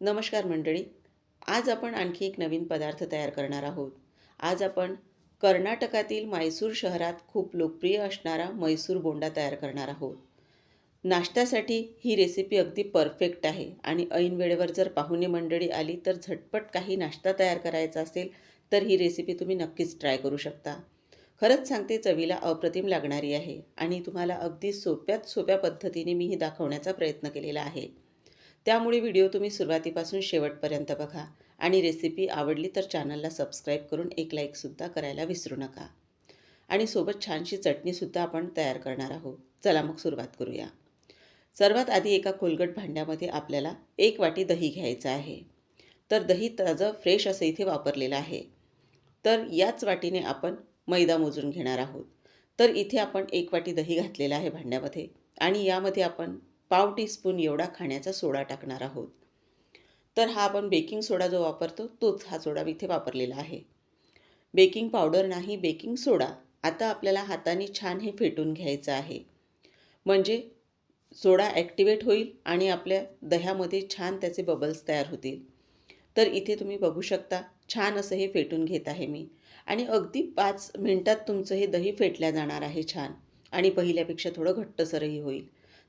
नमस्कार मंडळी. आज आपण आणखी एक नवीन पदार्थ तयार करणार आहोत. आज आपण कर्नाटकातील मैसूर शहरात खूप लोकप्रिय असणारा मैसूर बोंडा तयार करणार आहोत. नाश्त्यासाठी ही रेसिपी अगदी परफेक्ट आहे आणि ऐन वेळेवर जर पाहुणे मंडळी आली तर झटपट काही नाश्ता तयार करायचा असेल तर ही रेसिपी तुम्ही नक्कीच ट्राय करू शकता. खरंच सांगते चवीला अप्रतिम लागणारी आहे आणि तुम्हाला अगदी सोप्यात सोप्या पद्धतीने मी ही दाखवण्याचा प्रयत्न केलेला आहे. त्यामुळे व्हिडिओ तुम्ही सुरुवातीपासून शेवटपर्यंत बघा. आणि रेसिपी आवडली तर चॅनलला सबस्क्राईब करून एक लाईकसुद्धा करायला विसरू नका. आणि सोबत छानशी चटणीसुद्धा आपण तयार करणार आहोत. चला मग सुरुवात करूया. सर्वात आधी एका खोलगट भांड्यामध्ये आपल्याला एक वाटी दही घ्यायचं आहे. तर दही ताजं फ्रेश असं इथे वापरलेलं आहे. तर याच वाटीने आपण मैदा मोजून घेणार आहोत. तर इथे आपण एक वाटी दही घातलेलं आहे भांड्यामध्ये. आणि यामध्ये आपण पाव टीस्पून एवढा खाण्याचा सोडा टाकणार आहोत. तर हा आपण बेकिंग सोडा जो वापरतो तोच हा सोडा इथे वापरलेला आहे. बेकिंग पावडर नाही बेकिंग सोडा. आता आपल्याला हाताने छान हे फेटून घ्यायचं आहे. म्हणजे सोडा ॲक्टिवेट होईल आणि आपल्या दह्यामध्ये छान त्याचे बबल्स तयार होतील. तर इथे तुम्ही बघू शकता छान असं हे फेटून घेत आहे मी. आणि अगदी पाच मिनटात तुमचं हे दही फेटल्या जाणार आहे छान. आणि पहिल्यापेक्षा थोडं घट्टसरही होईल.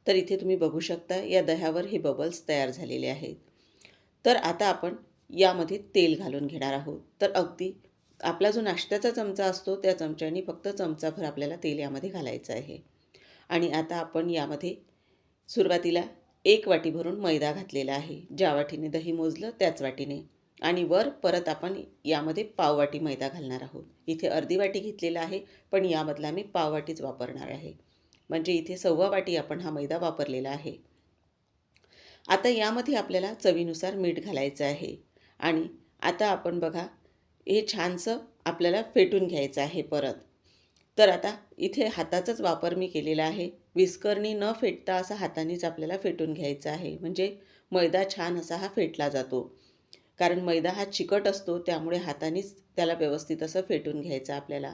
तर इथे तुम्ही बघू शकता या दह्यावर हे बबल्स तयार झालेले आहेत. तर आता आपण यामध्ये तेल घालून घेणार आहोत. तर अगदी आपला जो नाश्त्याचा चमचा असतो त्या चमच्याने फक्त चमचाभर आपल्याला तेल यामध्ये घालायचं आहे. आणि आता आपण यामध्ये सुरुवातीला एक वाटी भरून मैदा घातलेला आहे. ज्या वाटीने दही मोजलं त्याच वाटीने. आणि वर परत आपण यामध्ये पाववाटी मैदा घालणार आहोत. इथे अर्धी वाटी घेतलेला आहे पण यामधला मी पाववाटीच वापरणार आहे. म्हणजे इथे सव्वा वाटी आपण हा मैदा वापरलेला आहे. आता यामध्ये आपल्याला चवीनुसार मीठ घालायचं आहे. आणि आता आपण बघा हे छानसं आपल्याला फेटून घ्यायचं आहे परत. तर आता इथे हाताचाच वापर मी केलेला आहे. विस्करणी न फेटता असा हातानेच आपल्याला फेटून घ्यायचा आहे. म्हणजे मैदा छान असा हा फेटला जातो. कारण मैदा हा चिकट असतो त्यामुळे हातानेच त्याला व्यवस्थित असं फेटून घ्यायचं आपल्याला.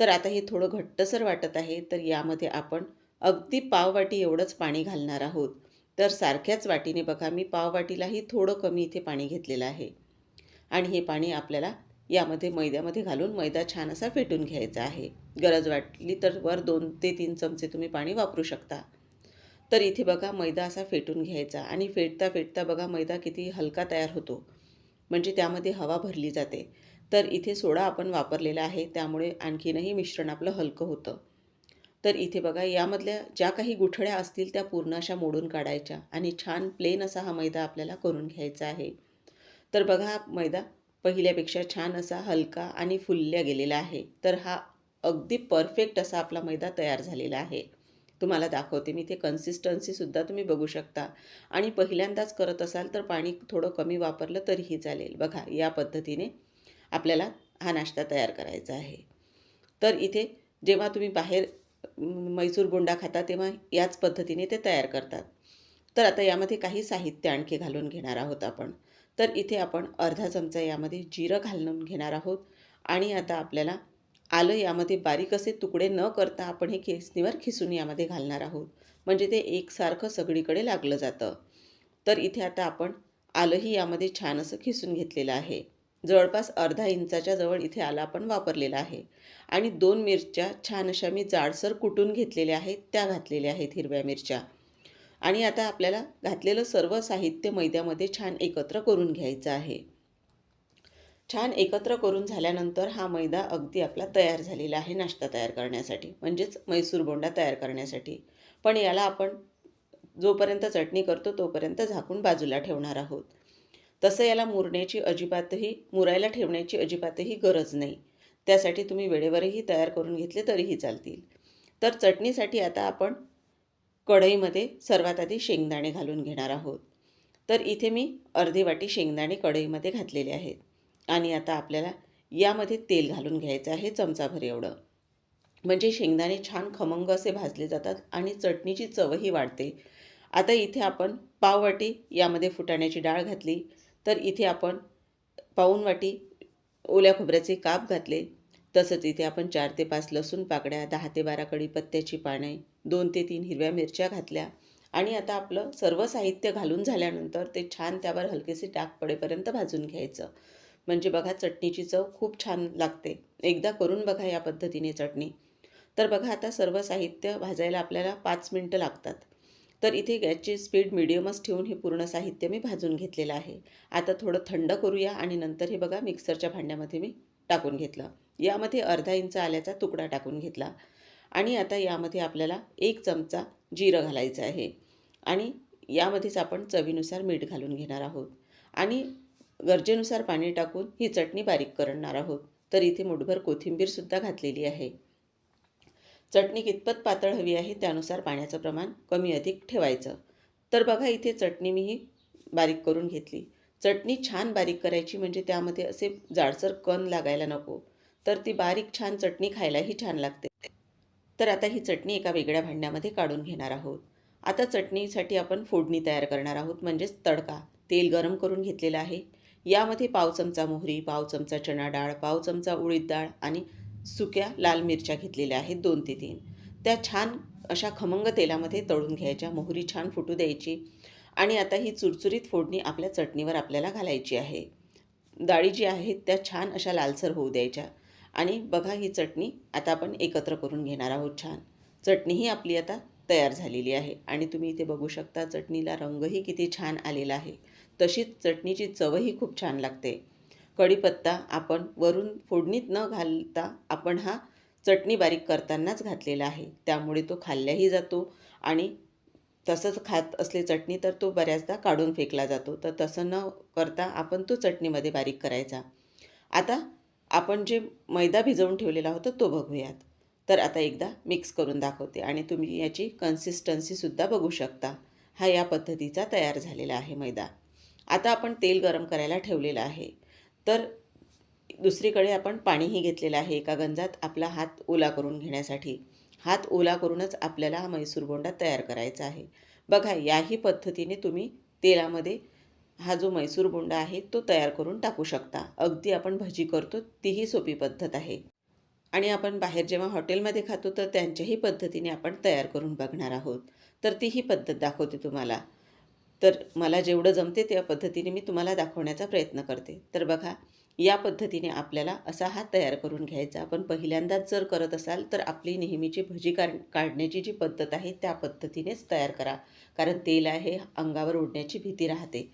तर आता हे थोडं घट्टसर वाटत आहे तर यामध्ये आपण अगदी पाववाटी एवढंच पाणी घालणार आहोत. तर सारख्याच वाटीने बघा मी पाववाटीलाही थोडं कमी इथे पाणी घेतलेलं आहे. आणि हे पाणी आपल्याला यामध्ये मैद्यामध्ये घालून मैदा छान असा फेटून घ्यायचा आहे. गरज वाटली तर वर दोन ते तीन चमचे तुम्ही पाणी वापरू शकता. तर इथे बघा मैदा असा फेटून घ्यायचा आणि फेटता फेटता बघा मैदा किती हलका तयार होतो. म्हणजे त्यामध्ये हवा भरली जाते. तर इथे सोडा आपण वापरलेला आहे. त्यामुळे आणखीनही मिश्रण आपलं हलकं होतं. तर इथे बघा यामधल्या ज्या काही गुठळ्या असतील त्या पूर्ण अशा मोडून काढायच्या आणि छान प्लेन असा हा मैदा आपल्याला करून घ्यायचा आहे. तर बघा हा मैदा पहिल्यापेक्षा छान असा हलका आणि फुलल्या गेलेला आहे. तर हा अगदी परफेक्ट असा आपला मैदा तयार झालेला आहे. तुम्हाला दाखवते मी ते कन्सिस्टन्सीसुद्धा तुम्ही बघू शकता. आणि पहिल्यांदाच करत असाल तर पाणी थोडं कमी वापरलं तरीही चालेल. बघा या पद्धतीने आपल्याला हा नाश्ता तयार करायचा आहे. तर इथे जेव्हा तुम्ही बाहेर मैसूर बोंडा खाता तेव्हा याच पद्धतीने ते तयार करतात. तर आता यामध्ये काही साहित्य आणखी घालून घेणार आहोत आपण. तर इथे आपण अर्धा चमचा यामध्ये जिरं घालून घेणार आहोत आणि आता आपल्याला आलं यामध्ये बारीक असे तुकडे न करता आपण हे केसनीवर खिसून यामध्ये घालणार आहोत. म्हणजे ते एकसारखं सगळीकडे लागलं जातं. तर इथे आता आपण आलंही यामध्ये छान असं खिसून घेतलेलं आहे. जवळपास अर्धा इंचाच्या जवळ इथे आला आपण वापरलेला आहे. आणि दोन मिरच्या छान अशा मी जाडसर कुटून घेतलेल्या आहेत त्या घातलेल्या आहेत हिरव्या मिरच्या. आणि आता आपल्याला घातलेलं सर्व साहित्य मैद्यामध्ये छान एकत्र करून घ्यायचं आहे. छान एकत्र करून झाल्यानंतर हा मैदा अगदी आपला तयार झालेला आहे नाश्ता तयार करण्यासाठी म्हणजेच मैसूर बोंडा तयार करण्यासाठी. पण याला आपण जोपर्यंत चटणी करतो तोपर्यंत झाकून बाजूला ठेवणार आहोत. तसं याला मुरण्याची अजिबातही मुरायला ठेवण्याची अजिबातही गरज नाही. त्यासाठी तुम्ही वेळेवरही तयार करून घेतले तरीही चालतील. तर चटणीसाठी आता आपण कढईमध्ये सर्वात आधी शेंगदाणे घालून घेणार आहोत. तर इथे मी अर्धी वाटी शेंगदाणे कढईमध्ये घातलेले आहेत. आणि आता आपल्याला यामध्ये तेल घालून घ्यायचं आहे चमचाभर एवढं. म्हणजे शेंगदाणे छान खमंग असे भाजले जातात आणि चटणीची चवही वाढते. आता इथे आपण पाववाटी यामध्ये फुटाण्याची डाळ घातली. तर इथे आपण पाऊन वाटी ओल्या खोबऱ्याचे काप घातले. तसंच इथे आपण चार ते पाच लसूण पाकड्या दहा ते बारा कडी पत्त्याची पाने दोन ते तीन हिरव्या मिरच्या घातल्या. आणि आता आपलं सर्व साहित्य घालून झाल्यानंतर ते छान त्यावर हलकेसे डाग पडेपर्यंत भाजून घ्यायचं. म्हणजे बघा चटणीची चव खूप छान लागते. एकदा करून बघा या पद्धतीने चटणी. तर बघा आता सर्व साहित्य भाजायला आपल्याला पाच मिनटं लागतात. तर इथे गॅसची स्पीड मिडियमच ठेवून हे पूर्ण साहित्य मी भाजून घेतलेलं आहे. आता थोडं थंड करूया आणि नंतर हे बघा मिक्सरच्या भांड्यामध्ये मी टाकून घेतलं. यामध्ये अर्धा इंच आल्याचा तुकडा टाकून घेतला. आणि आता यामध्ये आपल्याला एक चमचा जिरं घालायचं आहे. आणि यामध्येच आपण चवीनुसार मीठ घालून घेणार आहोत. आणि गरजेनुसार पाणी टाकून ही चटणी बारीक करणार आहोत. तर इथे मुठभर कोथिंबीरसुद्धा घातलेली आहे. चटणी कितपत पातळ हवी आहे त्यानुसार पाण्याचं प्रमाण कमी अधिक ठेवायचं. तर बघा इथे चटणी मी ही बारीक करून घेतली. चटणी छान बारीक करायची म्हणजे त्यामध्ये असे जाडसर कण लागायला नको. तर ती बारीक छान चटणी खायलाही छान लागते. तर आता ही चटणी एका वेगळ्या भांड्यामध्ये काढून घेणार आहोत. आता चटणीसाठी आपण फोडणी तयार करणार आहोत म्हणजेच तडका. तेल गरम करून घेतलेलं आहे. यामध्ये पाव चमचा मोहरी पाव चमचा चणा डाळ पाव चमचा उडीद डाळ आणि सुक्या लाल मिरच्या घेतलेल्या आहेत दोन ते तीन. त्या छान अशा खमंग तेलामध्ये तळून घ्यायच्या मोहरी छान फुटू द्यायची आणि आता ही चुरचुरीत फोडणी आपल्या चटणीवर आपल्याला घालायची आहे. डाळी जी आहेत त्या छान अशा लालसर होऊ द्यायच्या आणि बघा ही चटणी आता आपण एकत्र करून घेणार आहोत छान. चटणीही आपली आता तयार झालेली आहे आणि तुम्ही इथे बघू शकता चटणीला रंगही किती छान आलेला आहे. तशीच चटणीची चवही खूप छान लागते. कढीपत्ता आपण वरून फोडणीत न घालता आपण हा चटणी बारीक करतानाच घातलेला आहे. त्यामुळे तो खाल्ल्याही जातो आणि तसंच खात असले चटणी तर तो बऱ्याचदा काढून फेकला जातो. तर तसं न करता आपण तो चटणीमध्ये बारीक करायचा. आता आपण जे मैदा भिजवून ठेवलेला होता तो बघूयात. तर आता एकदा मिक्स करून दाखवते आणि तुम्ही याची कन्सिस्टन्सीसुद्धा बघू शकता. हा या पद्धतीचा तयार झालेला आहे मैदा. आता आपण तेल गरम करायला ठेवलेलं आहे. तर दुसरीकडे आपण पाणीही घेतलेलं आहे एका गंजात आपला हात ओला करून घेण्यासाठी. हात ओला करूनच आपल्याला हा मैसूर बोंडा तयार करायचा आहे. बघा याही पद्धतीने तुम्ही तेलामध्ये हा जो मैसूर बोंडा आहे तो तयार करून टाकू शकता. अगदी आपण भजी करतो तीही सोपी पद्धत आहे. आणि आपण बाहेर जेव्हा हॉटेलमध्ये खातो तर त्यांच्याही पद्धतीने आपण तयार करून बघणार आहोत. तर तीही पद्धत दाखवते तुम्हाला. तर मला जेवढं जमते त्या पद्धतीने मी तुम्हाला दाखवण्याचा प्रयत्न करते. तर बघा या पद्धतीने आपल्याला असा हा तयार करून घ्यायचा. आपण पहिल्यांदाच जर करत असाल तर आपली नेहमीची भजी काढ काढण्याची जी पद्धत आहे त्या पद्धतीनेच तयार करा. कारण तेल आहे अंगावर उडण्याची भीती राहते.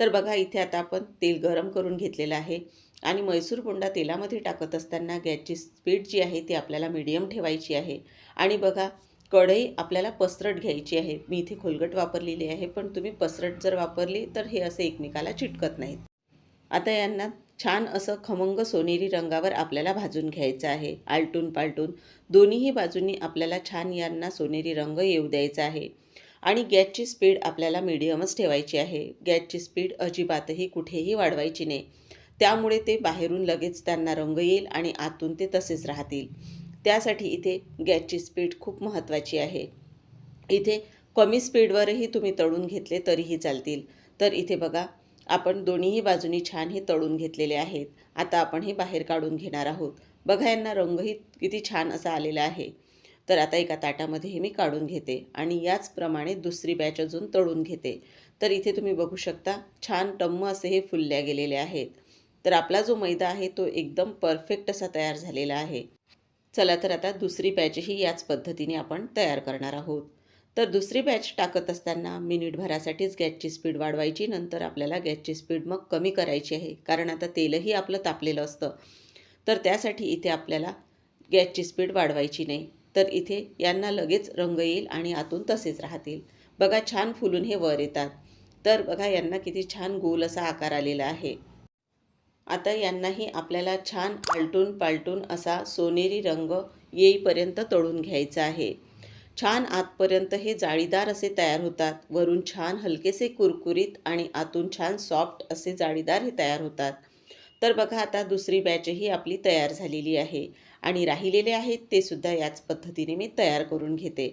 तर बघा इथे आता आपण तेल गरम करून घेतलेलं आहे आणि मैसूर बोंडा तेलामध्ये टाकत असताना गॅसची स्पीड जी आहे ती आपल्याला मीडियम ठेवायची आहे. आणि बघा कढई आपल्याला पसरट घ्यायची आहे. मी इथे खोलगट वापरलेली आहे पण तुम्ही पसरट जर वापरली तर हे असे एकमेकाला चिटकत नाहीत. आता यांना छान असं खमंग सोनेरी रंगावर आपल्याला भाजून घ्यायचं आहे. आलटून पालटून दोन्हीही बाजूंनी आपल्याला छान यांना सोनेरी रंग येऊ द्यायचा आहे. आणि गॅसची स्पीड आपल्याला मिडियमच ठेवायची आहे. गॅसची स्पीड अजिबातही कुठेही वाढवायची नाही. त्यामुळे ते बाहेरून लगेच त्यांना रंग येईल आणि आतून ते तसेच राहतील. त्यासाठी इथे गॅसची स्पीड खूप महत्त्वाची आहे. इथे कमी स्पीडवरही तुम्ही तळून घेतले तरीही चालतील. तर इथे बघा आपण दोन्हीही बाजूनी छान हे तळून घेतलेले आहेत. आता आपण हे बाहेर काढून घेणार आहोत. बघा यांना रंगही किती छान असा आलेला आहे. तर आता एका ताटामध्ये हे मी काढून घेते आणि याचप्रमाणे दुसरी बॅच अजून तळून घेते. तर इथे तुम्ही बघू शकता छान टम्म असे हे फुलल्या गेलेले आहेत. तर आपला जो मैदा आहे तो एकदम परफेक्ट असा तयार झालेला आहे. चला तर आता दुसरी बॅचही याच पद्धतीने आपण तयार करणार आहोत. तर दुसरी बॅच टाकत असताना मिनिटभरासाठीच गॅसची स्पीड वाढवायची नंतर आपल्याला गॅसची स्पीड मग कमी करायची आहे कारण आता तेलही आपलं तापलेलं असतं. तर त्यासाठी इथे आपल्याला गॅसची स्पीड वाढवायची नाही तर इथे यांना लगेच रंग येईल आणि आतून तसेच राहतील. बघा छान फुलून हे वर येतात. तर बघा यांना किती छान गोल असा आकार आलेला आहे. आता यांनाही आपल्याला छान आलटून पालटून असा सोनेरी रंग येईपर्यंत तळून घ्यायचा आहे. छान आतपर्यंत हे जाळीदार असे तयार होतात. वरून छान हलकेसे कुरकुरीत आणि आतून छान सॉफ्ट असे जाळीदार हे तयार होतात. तर बघा आता दुसरी बॅचही आपली तयार झालेली आहे आणि राहिलेले आहेत ते सुद्धा याच पद्धतीने मी तयार करून घेते.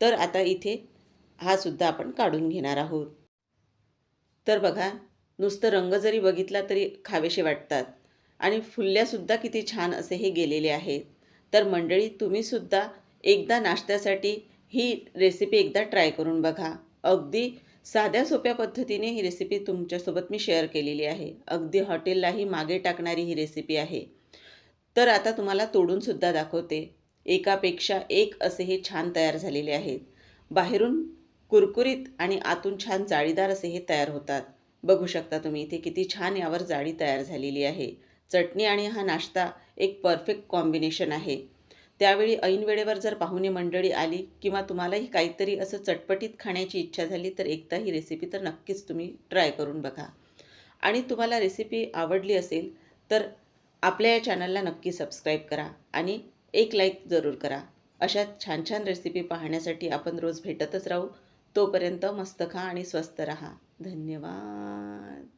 तर आता इथे हा सुद्धा आपण काढून घेणार आहोत. तर बघा नुसतं रंग जरी बघितला तरी खावेसे वाटतात. आणि फुल्ल्यासुद्धा किती छान असे हे गेलेले आहेत. तर मंडळी तुम्हीसुद्धा एकदा नाश्त्यासाठी ही रेसिपी एकदा ट्राय करून बघा. अगदी साध्या सोप्या पद्धतीने ही रेसिपी तुमच्यासोबत मी शेअर केलेली आहे. अगदी हॉटेललाही मागे टाकणारी ही रेसिपी आहे. तर आता तुम्हाला तोडूनसुद्धा दाखवते. एकापेक्षा एक असे हे छान तयार झालेले आहेत. बाहेरून कुरकुरीत आणि आतून छान जाळीदार असे हे तयार होतात. बघू शकता तुम्ही इथे किती छान यावर जाळी तयार झालेली आहे. चटणी आणि हा नाश्ता एक परफेक्ट कॉम्बिनेशन आहे. त्यावेळी ऐन वेळेवर जर पाहुणे मंडळी आली किंवा तुम्हालाही काहीतरी असं चटपटीत खाण्याची इच्छा झाली तर एकदा ही रेसिपी तर नक्कीच तुम्ही ट्राय करून बघा. आणि तुम्हाला रेसिपी आवडली असेल तर आपल्या या चॅनलला नक्की सबस्क्राईब करा आणि एक लाईक जरूर करा. अशा छान छान रेसिपी पाहण्यासाठी आपण रोज भेटतच राहू. तोपर्यंत मस्त खा आणि स्वस्त रहा. धन्यवाद.